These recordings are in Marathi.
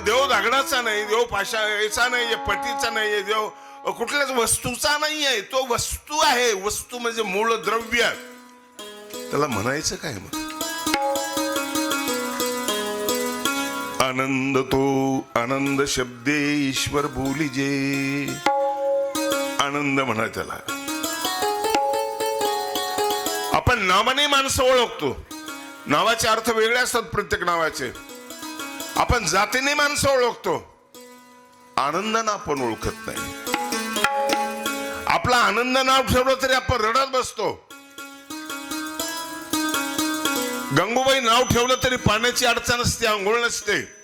देव दगडाचा नाही देव पाशा याचा नाही पटीचा नाही देव कुठल्याच वस्तूचा नाही आहे तो वस्तू आहे. वस्तू म्हणजे मूळ द्रव्य. त्याला म्हणायचं काय मग? आनंद तो आनंद शब्दे ईश्वर बोलीजे. आनंद म्हणा त्याला. आपण नावाने माणसं ओळखतो. नावाचे अर्थ वेगळे असतात प्रत्येक नावाचे. आपण जातीने माणसं ओळखतो. आनंदानं आपण ओळखत नाही. आपला आनंद नाव ठेवलं तरी आपण रडत बसतो. गंगूबाई नाव ठेवलं तरी पाण्याची अडचण असते आंघोळ नसते.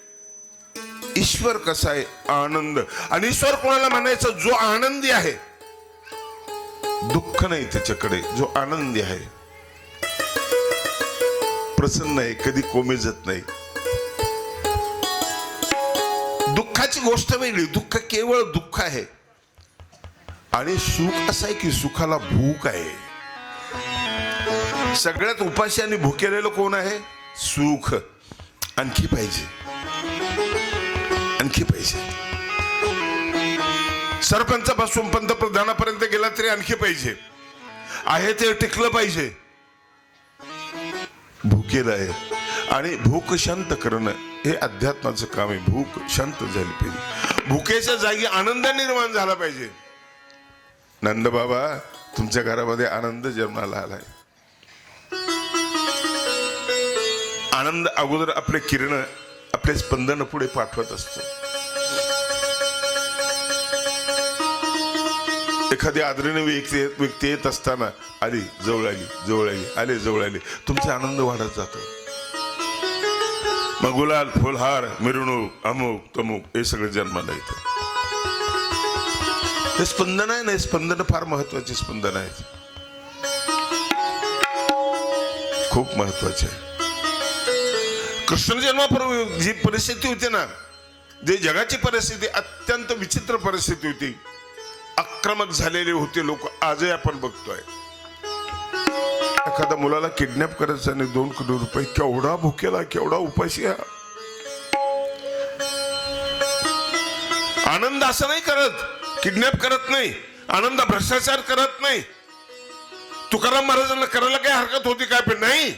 ईश्वर कसा आहे? आनंद. आणि ईश्वर कोणाला म्हणायचं? जो आनंदी आहे. दुःख नाही त्याच्याकडे जो आनंदी आहे. प्रसन्न आहे कधी कोमेजत नाही. दुःखाची गोष्ट वेगळी. दुःख केवळ दुःख आहे. आणि सुख असं आहे की सुखाला भूक आहे. सगळ्यात उपाशी आणि भुकेलेलं कोण आहे? सुख. आणखी पाहिजे. आणखी पाहिजे. सरपंचापासून पंतप्रधानापर्यंत गेला तरी आणखी पाहिजे. आहे ते टिकलं पाहिजे. भुकेलं आहे. आणि भूक शांत करणं हे अध्यात्माचं काम आहे. भूक शांत झाली पाहिजे. भुकेच्या जागी आनंद निर्माण झाला पाहिजे. नंद बाबा तुमच्या घरामध्ये आनंद जन्माला आलाय. आनंद अगोदर आपले किरण आपले स्पंदन पुढे पाठवत असतो. एखादी आदरणीय व्यक्ती व्यक्ती येत असताना आली जवळ आली जवळ आली आले जवळ आली. तुमचा आनंद वाढत जातो. मग गुलाल फुलहार मिरवणूक अमुक तमुक हे सगळं जन्माला येतं हे स्पंदन आहे ना स्पंदन फार महत्त्वाचे स्पंदन आहेत खूप महत्त्वाचे कृष्ण जन्मापूर्वी जी परिस्थिती होती ना जे जगाची परिस्थिती अत्यंत विचित्र परिस्थिती होती. आक्रमक झालेले होते लोक आजही आपण बघतोय. एखाद्या मुलाला किडनॅप करायचं आणि दोन कोटी रुपये केवढा भुकेला केवढा उपाशी आनंद असं नाही करत किडनॅप करत नाही आनंद भ्रष्टाचार करत नाही. तुकाराम महाराजांना करायला काय हरकत होती काय पण नाही?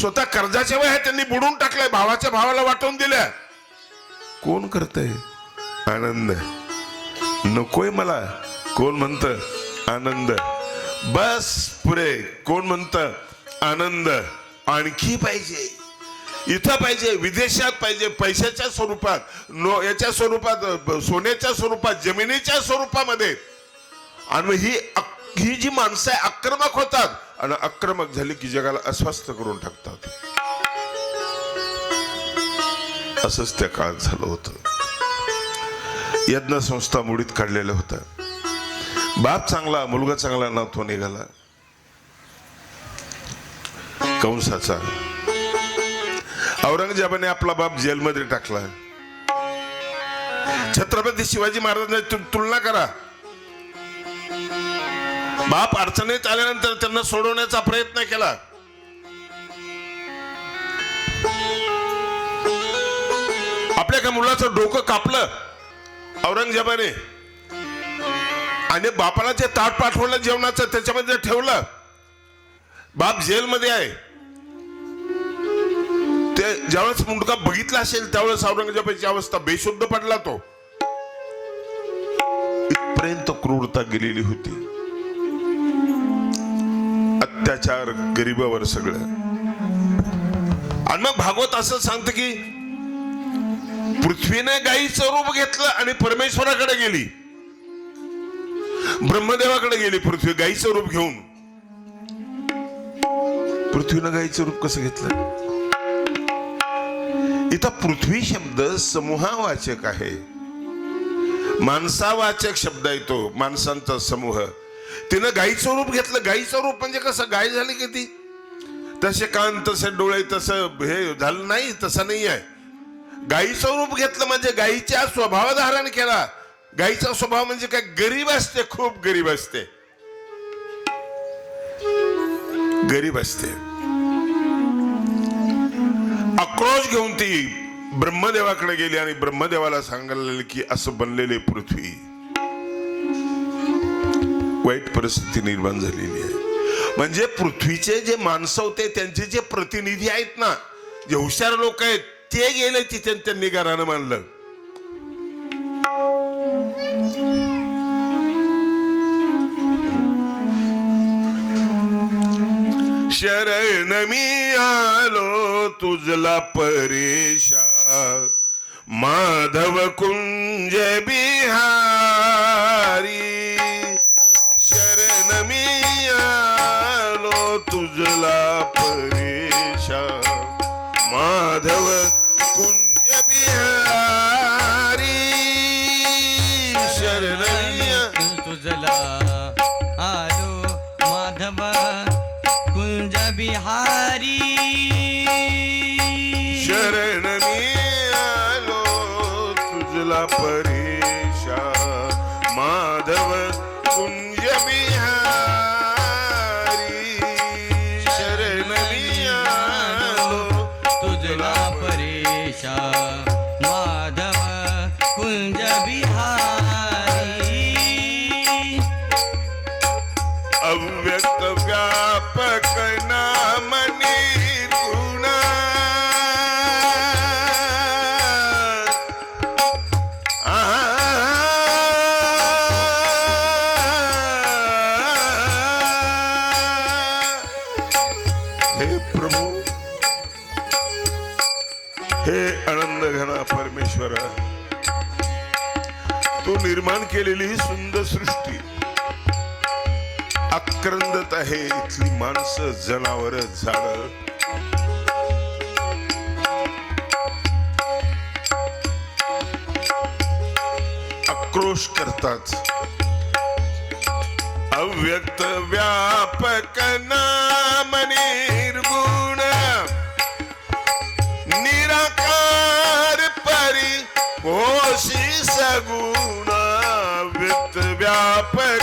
स्वतः कर्जाच्या वय त्यांनी बुडून टाकलंय भावाच्या भावाला वाटवून दिल्या. कोण करतय? आनंद. नकोय मला. कोण म्हणत? आनंद. बस पुरे कोण म्हणत? आनंद. आणखी पाहिजे. इथं पाहिजे विदेशात पाहिजे पैशाच्या स्वरूपात नो याच्या स्वरूपात सोन्याच्या स्वरूपात जमिनीच्या स्वरूपामध्ये. आणि ही ही जी माणसं आहे आक्रमक होतात. आणि आक्रमक झाली की जगाला अस्वस्थ करून टाकतात. असंच त्या काळात झालं होतं. यज्ञ संस्था मुडीत काढलेल्या होत्या बाप चांगला मुलगा चांगला ना तो निघाला. कंसाचा. औरंगजेबाने आपला बाप जेलमध्ये टाकला. छत्रपती शिवाजी महाराजांची तु- तुलना करा. बाप अडचणीत आल्यानंतर त्यांना सोडवण्याचा प्रयत्न केला. आपल्या का मुलाचं डोकं कापलं. औरंगजेबाने आणि बापाला जे ताट पाठवलं जेवणाचं त्याच्यामध्ये ठेवलं बाप जेलमध्ये आहे. ते ज्यावेळेस मुंडका बघितला असेल त्यावेळेस औरंगजेबाची अवस्था बेशुद्ध पडला तो. इथपर्यंत क्रूरता गेलेली होती. अत्याचार गरीबावर सगळं. आणि मग भागवत असं सांगतं की पृथ्वीने गायीचं रूप घेतलं आणि परमेश्वराकडे गेली. ब्रह्मदेवाकडे गेली पृथ्वी गायीचं रूप घेऊन. पृथ्वीनं गायीचं रूप कसं घेतलं? इथं पृथ्वी शब्द समूहावाचक आहे. माणसावाचक शब्द येतो माणसांचा समूह. तिनं गायीचं रूप घेतलं. गायीचं रूप म्हणजे कसं? गाय झाली की ती तसे कान तसे डोळे तसं हे झालं नाही तसं नाही आहे. गायीचं रूप घेतलं म्हणजे गायीच्या स्वभाव धारण केला. गायीचा स्वभाव म्हणजे काय? गरीब असते खूप गरीब असते. गरीब असते. आक्रोश घेऊन ती ब्रह्मदेवाकडे गेली आणि ब्रह्मदेवाला सांगायला की असं बनलेले पृथ्वी. वाईट परिस्थिती निर्माण झालेली आहे. म्हणजे पृथ्वीचे जे माणसं होते त्यांचे जे प्रतिनिधी आहेत ना जे हुशार लोक आहेत ते गेले तिथे त्यांनी घरानं मानलं. शरण मी आलो तुझला परेशा माधव कुंज बिहारी. शरण मी आलो तुझला परेशा माधव कुंज बिहारी. शरण तुझला हे आनंद घना परमेश्वर तू निर्माण केलेली ही सुंदर सृष्टी. आक्रंदत आहे इथली माणसं जनावर झाड. आक्रोश करतात. अव्यक्त व्यापक नाम निर्गुण निराकार परी होशी सगुण व्यक्त व्यापक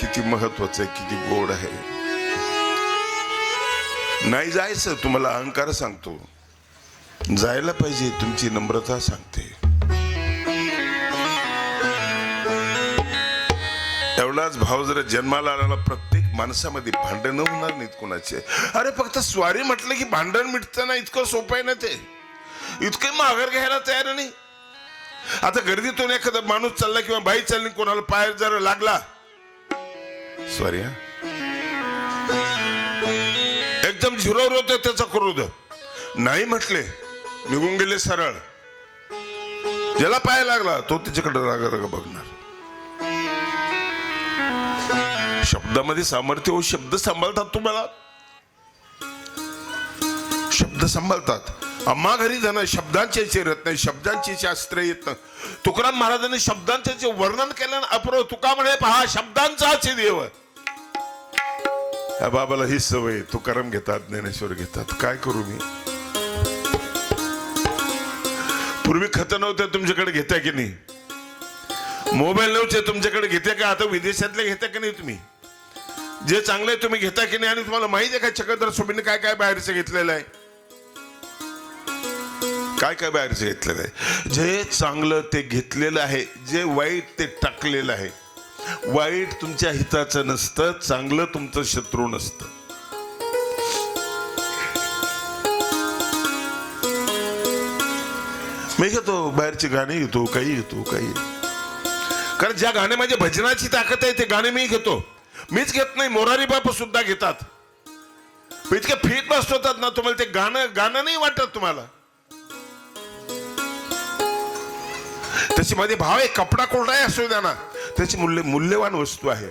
किती महत्वाचं आहे किती गोड आहे. नाही जायचं तुम्हाला अहंकार सांगतो. जायला पाहिजे तुमची नम्रता सांगते. एवढाच भाव जर जन्माला आला प्रत्येक माणसामध्ये भांडणं होणार नाहीत कोणाचे. अरे फक्त स्वारी म्हटलं की भांडण मिटताना इतकं सोपं आहे ना ते. इतकं माघार घ्यायला तयार नाही आता गर्दीतून एखादा माणूस चालला किंवा बाई चालली कोणाला पाय जर लागला सॉरी हा एकदम झिरोवर होतं त्याचा क्रोध नाही म्हटले निघून गेले सरळ. ज्याला पाय लागला तो त्याच्याकडे राग राग बघणार. शब्दामध्ये सामर्थ्य हो शब्द सांभाळतात तुम्हाला? शब्द सांभाळतात. अम्मा घरी जाणं शब्दांचे रत्न नाही शब्दांची शास्त्र येत तुकाराम महाराजांनी शब्दांचे जे वर्णन केलं अप्रो तुका म्हणे पहा शब्दांचाच देव. या बाबाला ही सवय तुकाराम घेतात ज्ञानेश्वर घेतात. काय करू मी? पूर्वी खत नव्हते तुमच्याकडे घेत्या की नाही? मोबाईल नव्हते तुमच्याकडे घेत्या का? आता विदेशातले घेत्या की नाही तुम्ही? जे चांगले तुम्ही घेता की नाही आणि तुम्हाला माहिती आहे का चक्रधर स्वामींनी काय काय बाहेरचं घेतलेलं आहे? काय काय बाहेरचं घेतलेलं आहे? जे चांगलं ते घेतलेलं आहे जे वाईट ते टाकलेलं आहे. वाईट तुमच्या हिताचं नसतं चांगलं तुमचं शत्रू नसतं. मी घेतो बाहेरची गाणी घेतो काही घेतो काही. कारण ज्या गाण्यामध्ये भजनाची ताकद आहे ते गाणे मी घेतो. मीच घेत नाही मोरारी बाप सुद्धा घेतात. इतके फिट बसवतात ना तुम्हाला ते गाणं गाणं नाही वाटत तुम्हाला. त्याची मध्ये भाव आहे कपडा कोरडाही असू द्या ना. त्याची मूल्य मूल्यवान वस्तू आहे.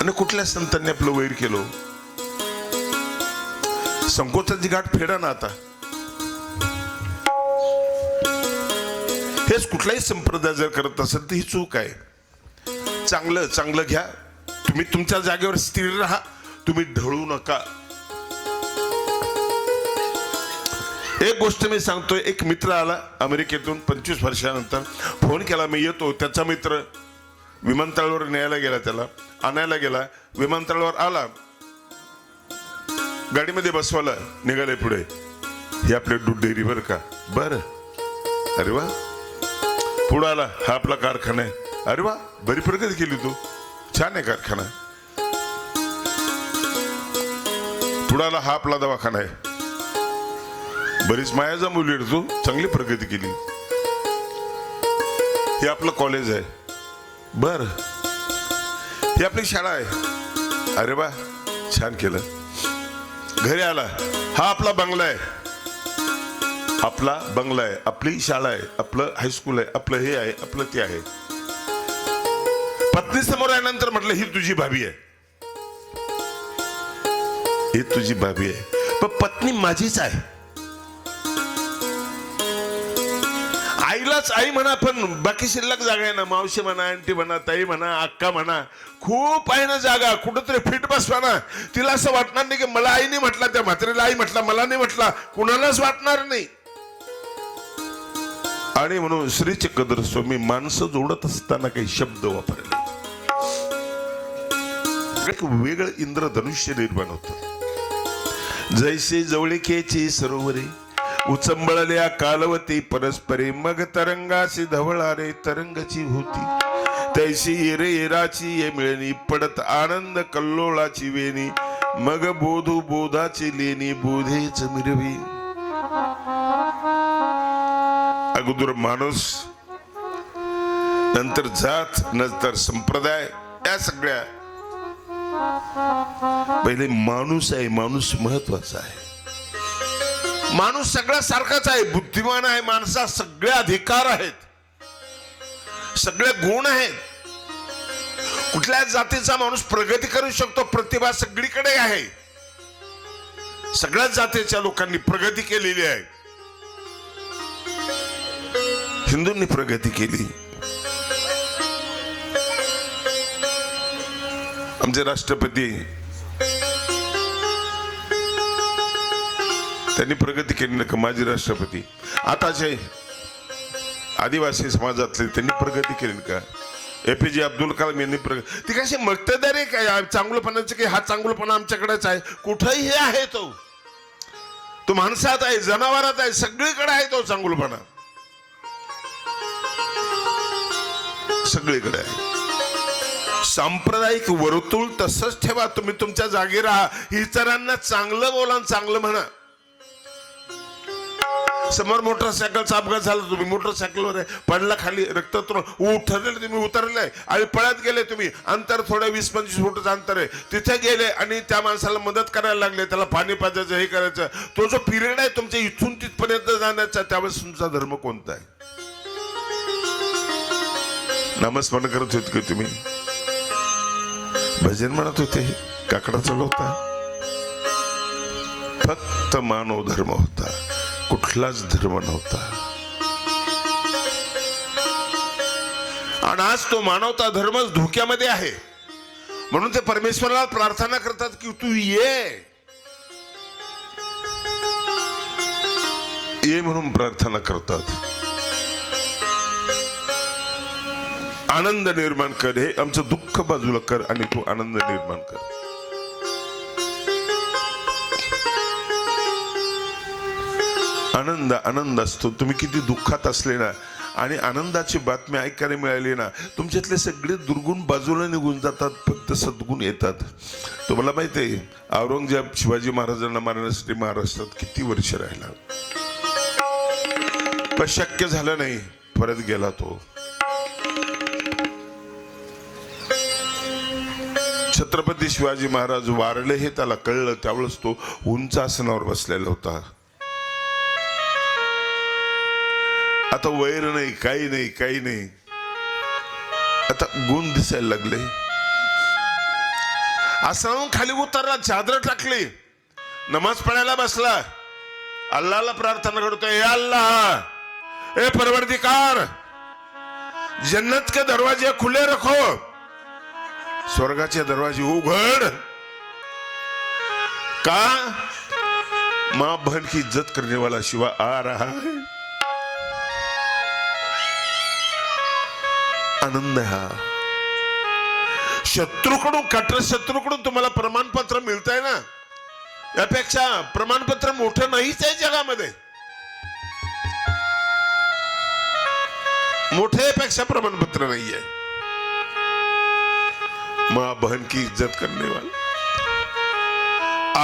आणि कुठल्या संतांनी आपलं वैर केलं? संकोचाची गाठ फेडा ना आता. हेच कुठलाही संप्रदाय जर करत असेल तर ही चूक आहे. चांगलं चांगलं घ्या. तुम्ही तुमच्या जागेवर स्थिर राहा. तुम्ही ढळू नका. एक गोष्ट मी सांगतोय एक मित्र आला अमेरिकेतून पंचवीस वर्षानंतर. फोन केला मी येतो. त्याचा मित्र विमानतळावर न्यायला गेला त्याला आणायला गेला. विमानतळावर आला. गाडीमध्ये बसवाला निघाले पुढे. हे आपले दूध डेअरी बर का? बर. अरे वा. पुढे आला हा आपला कारखाना आहे. अरे वा बरी प्रगती केली तू. छान आहे कारखाना. पुढे आला हा आपला दवाखाना आहे. बरीच माया जमवली तू. चांगली प्रगती केली. हे आपलं कॉलेज आहे. बर. ही आपली शाळा आहे. अरे वा छान केलं. घरी आला. हा आपला बंगला आहे. आपला बंगला आहे. आपली शाळा आहे. आपलं हायस्कूल आहे. आपलं हे आहे. आपलं ते आहे. पत्नी समोर आल्यानंतर म्हटलं ही तुझी भाभी आहे. ही तुझी भाभी आहे. पण पत्नी माझीच आहे. आईलाच आई म्हणा पण बाकी शिल्लक जागा आहे ना. मावशी म्हणा आंटी म्हणा ताई म्हणा अक्का म्हणा खूप आहे ना जागा. कुठंतरी फिट बसवा ना. तिला असं वाटणार नाही की मला आईने म्हटला त्या म्हातारीला आई म्हटलं मला नाही म्हटला. कुणालाच वाटणार नाही. आणि म्हणून श्री चक्रधर स्वामी माणसं जोडत असताना काही शब्द वापरले. एक वेगळं इंद्रधनुष्य निर्माण होत. जैसे जवळिकेची सरोवरे उचंबळल्या कालवती परस्परे मग तरंगाची धवळारे तरंगची होती. तैशी येरे येराची ये मिळणी पडत आनंद कल्लोळाची वेणी मग बोधू बोधाची लेणी बोधेच मिरवी. अगोदर माणूस नंतर जात नंतर संप्रदाय या सगळ्या. पहिले माणूस आहे माणूस महत्त्वाचा आहे. माणूस सगळ्या सारखाच आहे बुद्धिमान आहे माणसा सगळे अधिकार आहेत. सगळे गुण आहेत. कुठल्या जातीचा माणूस प्रगती करू शकतो प्रतिभा सगळीकडे आहे. सगळ्याच जातीच्या लोकांनी प्रगती केलेली आहे. हिंदूंनी प्रगती केली. आमचे राष्ट्रपती त्यांनी प्रगती केली ना का माजी राष्ट्रपती? आताचे आदिवासी समाजातले त्यांनी प्रगती केली का? ए पी जे अब्दुल कलाम यांनी प्रगती ती कशी मक्तेदारी काय चांगलंपणाचं की हा चांगलंपणा आमच्याकडेच आहे? कुठंही हे आहे तो. तो माणसात आहे जनावरात आहे सगळीकडे आहे तो चांगलपणा. सगळीकडे आहे. सांप्रदायिक वर्तुळ तसंच ठेवा तुम्ही तुमच्या जागी राहा. इतरांना चांगलं बोला आणि चांगलं म्हणा. समोर मोटरसायकलचा अपघात झाला तुम्ही मोटरसायकलवर आहे. पडला खाली रक्त ठरलेलं तुम्ही उतरले आणि पळत गेले तुम्ही. अंतर थोडं वीस पंचवीस फुटाचं अंतर आहे. तिथे गेले आणि त्या माणसाला मदत करायला लागले. त्याला पाणी पाजायचं हे करायचं. तो जो पिरियड आहे तुमच्या इथून तिथपर्यंत जाण्याचा त्यावेळेस तुमचा धर्म कोणता आहे? नामस्मरण करत होते का तुम्ही? भजन म्हणत होते काकडा होता फक्त मानव धर्म होता. कुठलाच धर्म नव्हता आणि आज तो मानवता धर्मच धोक्यामध्ये आहे। म्हणून ते परमेश्वराला प्रार्थना करतात की तू ये। ये म्हणून प्रार्थना करतात। आनंद निर्माण कर हे आमचं दुःख बाजूला कर आणि तू आनंद निर्माण कर। आनंद आनंद असतो. तुम्ही किती दुःखात असले ना आणि आनंदाची बातमी ऐकायला मिळाली ना तुमच्यातले सगळे दुर्गुण बाजूला निघून जातात फक्त सद्गुण येतात. तुम्हाला माहिती आहे औरंगजेब शिवाजी महाराजांना मारण्यासाठी महाराष्ट्रात किती वर्ष राहिला? पण शक्य झालं नाही परत गेला तो. छत्रपती शिवाजी महाराज वारले हे त्याला कळलं त्यावेळेस तो उंच आसनावर बसलेला होता. आता वैर नाही काही नाही काही नाही. आता गुण दिसायला लागले. आसनावरून खाली उतरला चादर टाकली. नमाज पडायला बसला. अल्लाहला प्रार्थना करतो ए अल्लाह ए परवरदिकार जन्नत के दरवाजे खुले रखो. स्वर्गाचे दरवाजे उघड. का? मां बहन की इज्जत करने वाला शिवा आ रहा है. आनंद हा. शत्रूकडून कटर शत्रूकडून तुम्हाला प्रमाणपत्र मिळत आहे ना? यापेक्षा प्रमाणपत्र मोठं नाहीच आहे जगामध्ये. मोठ्यापेक्षा प्रमाणपत्र नाही आहे माँ बहन की इज्जत करने वाला.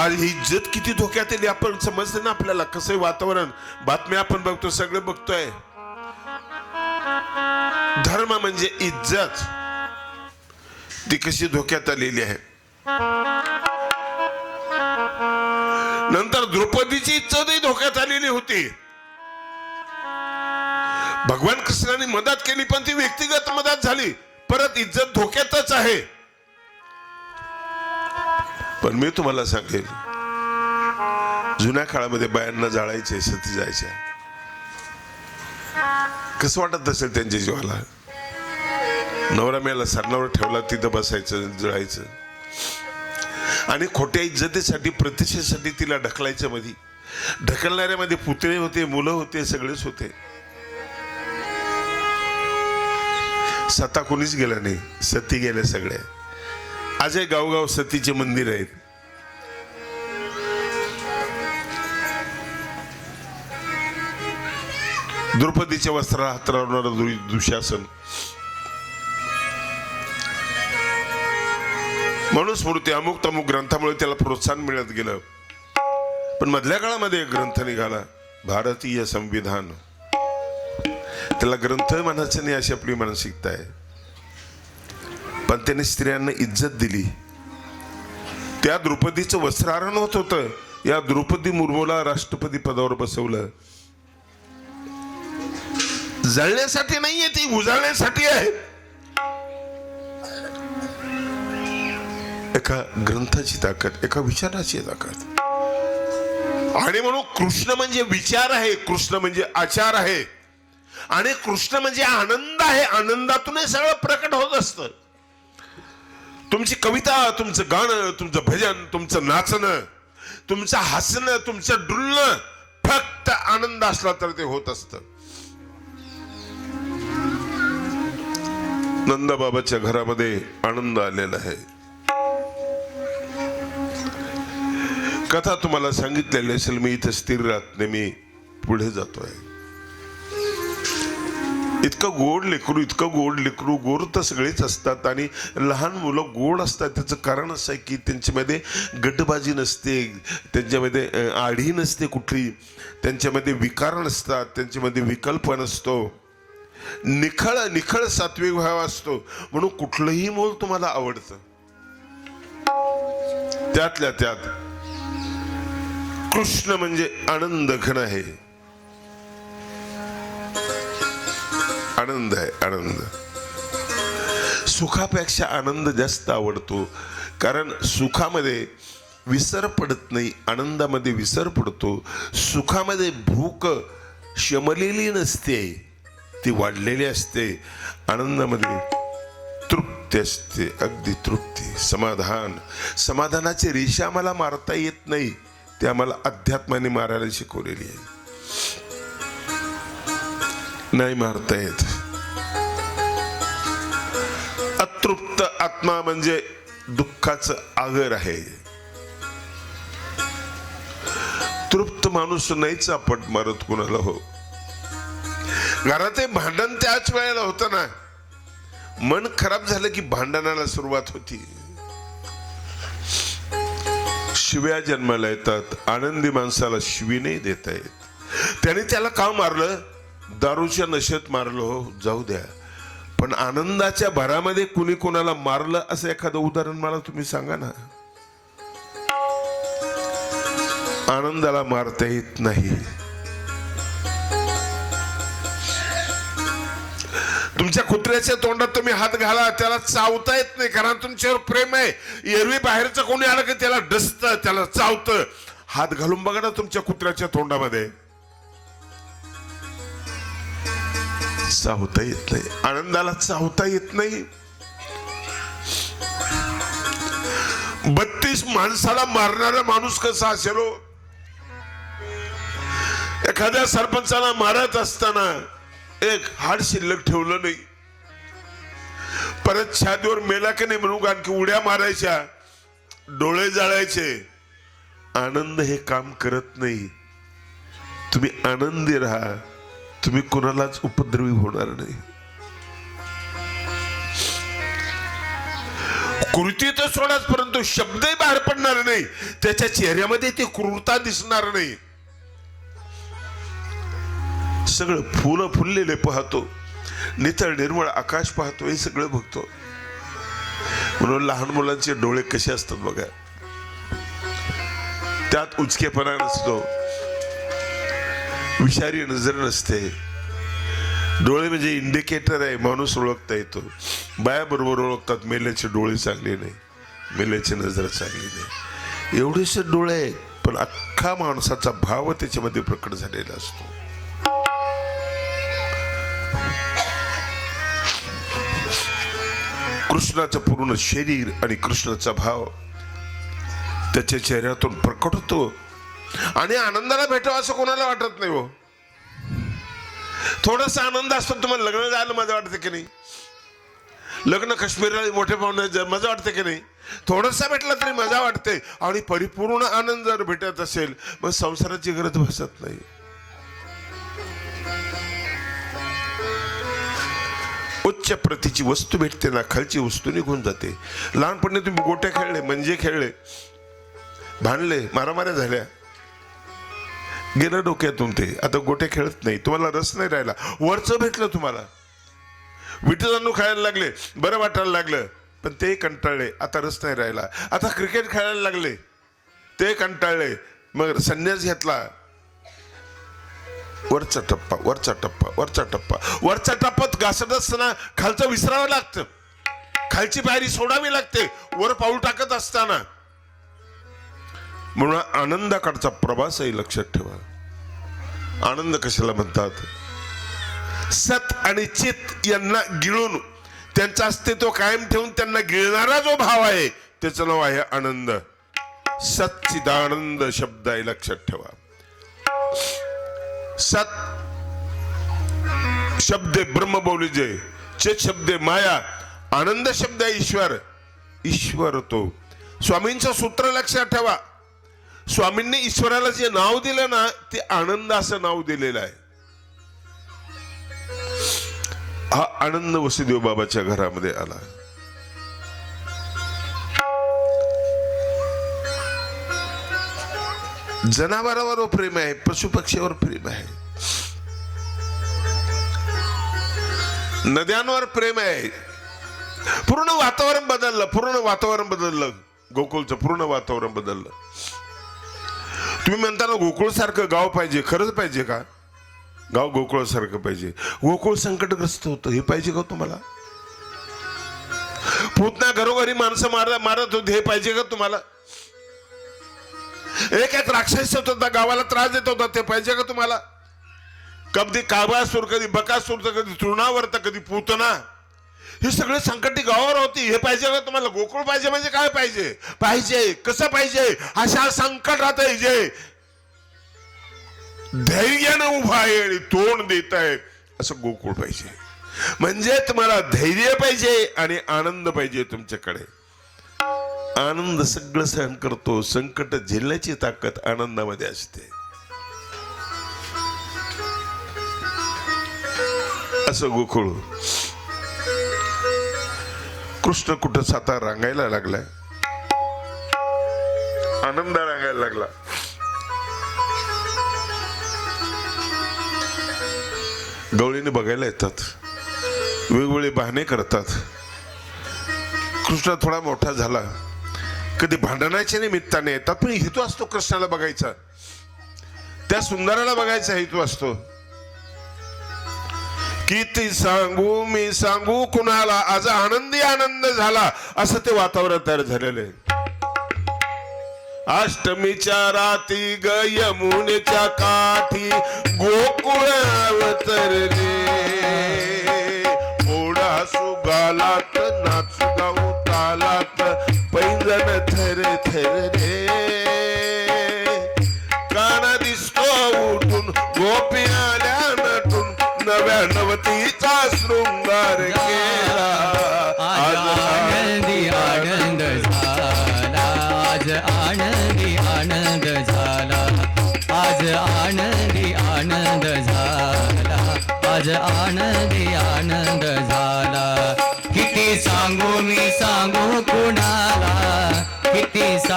आज ही इज्जत किती धोक्यात येईल आपण समजते ना आपल्याला कसं आहे वातावरण. बातम्या आपण बघतो सगळं बघतोय. धर्म म्हणजे इज्जत. ती कशी धोक्यात आलेली आहे? नंतर द्रौपदीची इज्जतही धोक्यात आलेली होती. भगवान कृष्णाने मदत केली पण ती व्यक्तिगत मदत झाली. परत इज्जत धोक्यातच आहे. पण मी तुम्हाला सांगेल जुन्या काळामध्ये बायांना जाळायचे सती जायच्या. कसं वाटत असेल त्यांच्या जीवाला? नवरा मेला सरणावर ठेवला तिथं बसायचं जळायचं. आणि खोट्या इज्जतीसाठी प्रतिष्ठेसाठी तिला ढकलायचं मध्ये ढकलणाऱ्यामध्ये पुतळे होते मुलं होते सगळेच होते. सता कोणीच गेला नाही. सती गेल्या सगळ्या. आजही गावगाव सतीचे मंदिर आहेत. द्रौपदीच्या वस्त्राला हात लावणारा दु- म्हणून स्मृती अमुक तमुक ग्रंथामुळे त्याला प्रोत्साहन मिळत गेलं. पण मधल्या काळामध्ये एक ग्रंथ निघाला भारतीय संविधान. त्याला ग्रंथ म्हणायचं नाही अशी आपली मानसिकता आहे. पण त्याने स्त्रियांना इज्जत दिली. त्या द्रौपदीचं वस्त्रहरण होत होतं. या द्रौपदी मुर्मूला राष्ट्रपती पदावर बसवलं. जळण्यासाठी नाहीये ती उजळण्यासाठी आहे. एका ग्रंथाची ताकद एका विचाराची ताकद. आणि म्हणून कृष्ण म्हणजे विचार आहे कृष्ण म्हणजे आचार आहे. आणि कृष्ण म्हणजे आनंद आहे आनंदातून हे सगळं प्रकट होत असतं. तुमची कविता तुमचं गाणं तुमचं भजन तुमचं नाचणं तुमचं हसणं तुमचं डुलणं फक्त आनंद असला तर ते होत असतं. नंदाबाबाच्या घरामध्ये आनंद आलेला आहे. कथा तुम्हाला सांगितलेली असेल मी इथे स्थिर राहत नाही मी पुढे जातोय. इतकं गोड लेकरू इतकं गोड लेकरू गोड तर सगळेच असतात आणि लहान मुलं गोड असतात. त्याचं कारण असं आहे की त्यांच्यामध्ये गटबाजी नसते त्यांच्यामध्ये आढी नसते कुठली त्यांच्यामध्ये विकार नसतात त्यांच्यामध्ये विकल्प नसतो. निखळ निखळ सात्विक भाव असतो. म्हणून कुठलंही मूल तुम्हाला आवडतं. त्यातल्या त्यात कृष्ण म्हणजे आनंद घन आहे. आनंद आहे आनंद. सुखापेक्षा आनंद जास्त आवडतो. कारण सुखामध्ये विसर पडत नाही आनंदामध्ये विसर पडतो. सुखामध्ये भूक शमलेली नसते. ती वाढलेली असते आनंदामध्ये तृप्ती असते अगदी तृप्ती समाधान. समाधानाची रेषा आम्हाला मारता येत नाही ते आम्हाला अध्यात्माने मारायला शिकवलेली आहे. नाही मारता येत. अतृप्त आत्मा म्हणजे दुःखाचं आगर आहे. तृप्त माणूस नाहीच आपण मारत कुणाला हो. घरात भांडण त्याच वेळेला होतं ना. मन खराब झालं की भांडणाला सुरुवात होती. शिव्या जन्माला येतात आनंदी माणसाला शिवी नाही देता येत. त्याने त्याला का मारलं? दारूच्या नशेत मारलं हो जाऊ द्या. पण आनंदाच्या भरामध्ये कुणी कोणाला मारलं असं एखादं उदाहरण मला तुम्ही सांगा ना. आनंदाला मारता येत नाही. तुमच्या कुत्र्याच्या तोंडात तुम्ही हात घाला त्याला चावता येत नाही कारण तुमच्यावर प्रेम आहे. एरवी बाहेरचं कोणी आलं की त्याला डसत त्याला चावतं. हात घालून बघा ना तुमच्या कुत्र्याच्या तोंडामध्ये. चावता येत नाही. आनंदाला चावता येत नाही. बत्तीस माणसाला मारणारा माणूस कसा असेल हो? एखाद्या सरपंचाला मारत असताना एक हाड शिल्लक ठेवलं नाही. परत छातीवर मेला की नाही म्हणून की उड्या मारायच्या डोळे जाळायचे. आनंद हे काम करत नाही. तुम्ही आनंदी राहा. तुम्ही कोणालाच उपद्रवी होणार नाही. कृती तर सोडाच परंतु शब्दही बाहेर पडणार नाही. त्याच्या चेहऱ्यामध्ये ती क्रूरता दिसणार नाही. सगळं फुलं फुललेले पाहतो. नितळ निर्मळ आकाश पाहतो हे सगळं बघतो. म्हणून लहान मुलांचे डोळे कसे असतात बघा. त्यात उचकेपणा नसतो. विषारी नजर नसते. डोळे म्हणजे इंडिकेटर आहे माणूस ओळखता येतो. बाया बरोबर ओळखतात मेल्याचे डोळे चांगले नाही मेल्याची नजर चांगली नाही. एवढेसे डोळे आहेत पण अख्खा माणसाचा भाव त्याच्यामध्ये प्रकट झालेला असतो. कृष्णाचं पूर्ण शरीर आणि कृष्णाचा भाव त्याच्या चेहऱ्यातून प्रकट होतो. आणि आनंदाला भेटावं असं कोणाला वाटत नाही हो. थोडासा आनंद असतो तुम्हाला लग्न जायला मजा वाटते की नाही? लग्न काश्मीरला मोठे पाहुणे मजा वाटते की नाही? थोडंसं भेटला तरी मजा वाटते आणि परिपूर्ण आनंद जर भेटत असेल मग संसाराची गरज भासत नाही. उच्च प्रतीची वस्तू भेटते ना खालची वस्तू निघून जाते. लहानपणी तुम्ही गोट्या खेळले म्हणजे खेळले भांडले मारामाऱ्या झाल्या. गेलं डोक्यातून ते. आता गोटे खेळत नाही. तुम्हाला रस नाही राहिला. वरचं भेटलं तुम्हाला. विठ्ठलांनू खायला लागले बरं वाटायला लागलं पण ते कंटाळले. आता रस नाही राहिला. आता क्रिकेट खेळायला लागले. ते कंटाळले. मग संन्यास घेतला. वरचा टप्पा वरचा टप्पा वरचा टप्पा. वरचा टप्पात घासत असताना खालचं विसरावं लागतं. खालची पायरी सोडावी लागते. वर पाऊल टाकत असताना. म्हणून आनंदाकडचा प्रवासही लक्षात ठेवा. आनंद कशाला म्हणतात? सत आणि चित यांना गिळून त्यांचं अस्तित्व कायम ठेवून त्यांना गिळणारा जो भाव आहे त्याचं नाव आहे आनंद. सच्चिदानंद शब्द आहे लक्षात ठेवा. सत शब्द आहे ब्रह्म शब्द माया. आनंद शब्द ईश्वर. ईश्वर तो. स्वामींचं सूत्र लक्षात ठेवा. स्वामींनी ईश्वराला जे नाव दिलं ना ते आनंद असं नाव दिलेलं आहे. हा आनंद वसुदेव बाबाच्या घरामध्ये आला. जनावरावर प्रेम आहे पशु पक्षीवर प्रेम आहे. नद्यांवर प्रेम आहे. पूर्ण वातावरण बदललं पूर्ण वातावरण बदललं गोकुळचं पूर्ण वातावरण बदललं. तुम्ही म्हणता ना गोकुळ सारखं गाव पाहिजे खरंच पाहिजे का? गाव गोकुळासारखं पाहिजे. गोकुळ संकटग्रस्त होतं हे पाहिजे का हो तुम्हाला? पूतना घरोघरी माणसं मार मारत होते हे पाहिजे का तुम्हाला? एक एक राक्षस होता गावाला त्रास देत होता. ते पाहिजे का तुम्हाला? कधी काबासूर कधी बकासूर तर कधी तृणावर तर कधी पुतना. ही सगळी संकटी गावावर होती. हे पाहिजे का तुम्हाला? गोकुळ पाहिजे म्हणजे काय पाहिजे? पाहिजे. कसं पाहिजे? अशा संकटात आहे जे धैर्यानं उभा आहे आणि तोंड देत आहे असं गोकुळ पाहिजे. म्हणजे तुम्हाला धैर्य पाहिजे आणि आनंद पाहिजे तुमच्याकडे. आनंद सगळं सहन करतो संकट झेलण्याची ताकद आनंदामध्ये असते. असं गोखुळ कृष्ण कुठं साता रांगायला लागलाय आनंद रांगायला लागला. गवळीने बघायला येतात. वेगवेगळे बहाणे करतात. कृष्ण थोडा मोठा झाला. कधी भांडणाच्या निमित्ताने येतात पण हेतू असतो कृष्णाला बघायचा. त्या सुंदराला बघायचा हेतू असतो. किती सांगू मी सांगू कुणाला आज आनंदी आनंद झाला असं ते वातावरण तयार झालेलं आहे. अष्टमीच्या राती ग यमुनेच्या काठी गोकुळ अवतरले ओढा सुगाला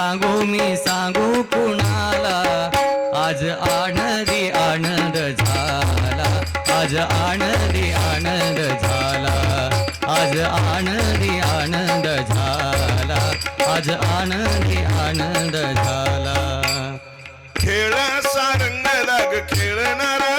सांगू मी सांगू कुणाला? आज आनंदी आनंद झाला. आज आनंदी आनंद झाला. आज आनंदी आनंद झाला. आज आनंदी आनंद झाला. खेळ सारंग लाग खेळणारा